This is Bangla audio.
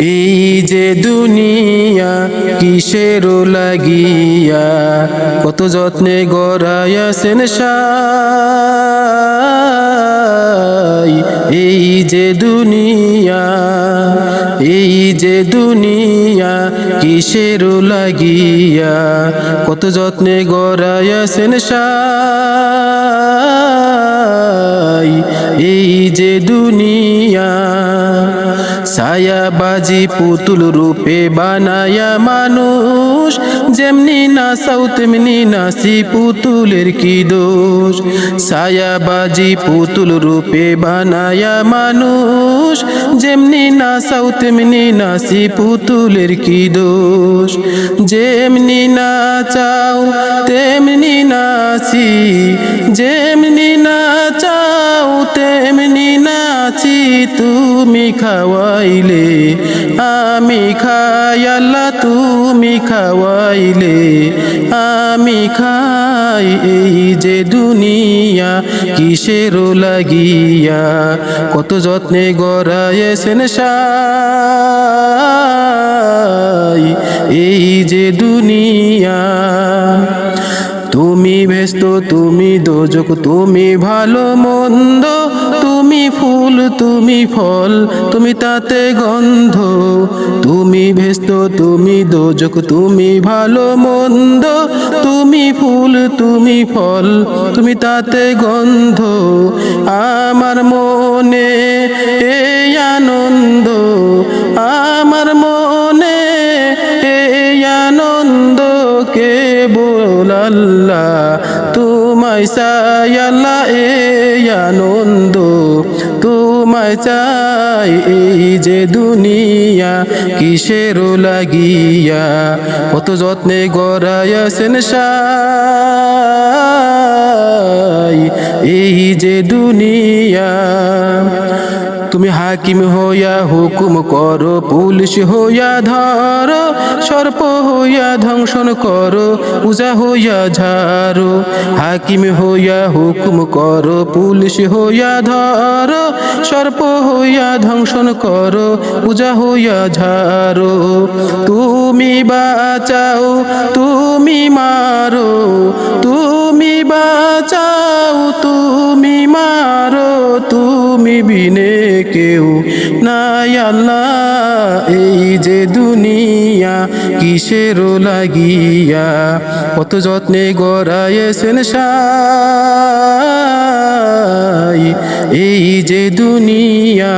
এই যে দুনিয়া কিসের লাগিয়া কত যত্নে গড়াইয়াছেন এই যে দুনিয়া, এই যে দুনিয়া কিসের লাগিয়া কত যত্নে গড়াইয়াছেন এই যে দুনিয়া ছায়াবাজি পুতুল রূপে বানায়া মানুষ। যেমনি নাচাও তেমনি নাচি পুতুলের কি দোষ? ছায়াবাজি পুতুল রূপে বানায়া মানুষ। যেমনি নাচাও তেমনি নাচি পুতুলের কি দোষ? যেমনি নাচাও তেমনি নাচি। যেমনি খাওয়াইলে, আমি খাই আল্লাহ, তুমি খাওয়াইলে, আমি খাই এই যে দুনিয়া, কিসের লাগিয়া, কত যত্নে গড়াইছেন সাই, এই যে দুনিয়া। তুমি ব্যস্ত, তুমি দোজক, তুমি ভালো মন্দ তুমি ফুল, তুমি ফল, তুমি তাতে গন্ধ। তুমি ভেস্ত, তুমি দোজক, তুমি ভালো মন্দ। তুমি ফুল, তুমি ফল, তুমি তাতে গন্ধ। আমার মনে এই তোমায় চাই আল্লাহ আনন্দ। তোমায় চাই এই যে দুনিয়া, কিসের লাগিয়া? কত যত্নে গড়াইয়াছেন সাই এই যে দুনিয়া। তুমি হাকিম হইয়া হুকুম করো, পুলিশ হইয়া ধরো, সর্প হইয়া ধ্বংসন করো পূজা হইয়া ঝাড়ো। হাকিম হইয়া হুকুম করো, পুলিশ হইয়া ধরো, সর্প হইয়া ধ্বংসন করো পূজা হইয়া ঝাড়ো। তুমি বাঁচাও, তুমি মারো, তুমি বাঁচাও, তুমি মারো, তুমি বিনে কেউ নাই আল্লাহ। এই যে দুনিয়া কিসের লাগিয়া কত যত্নে গড়াইছেন সাই। এই যে দুনিয়া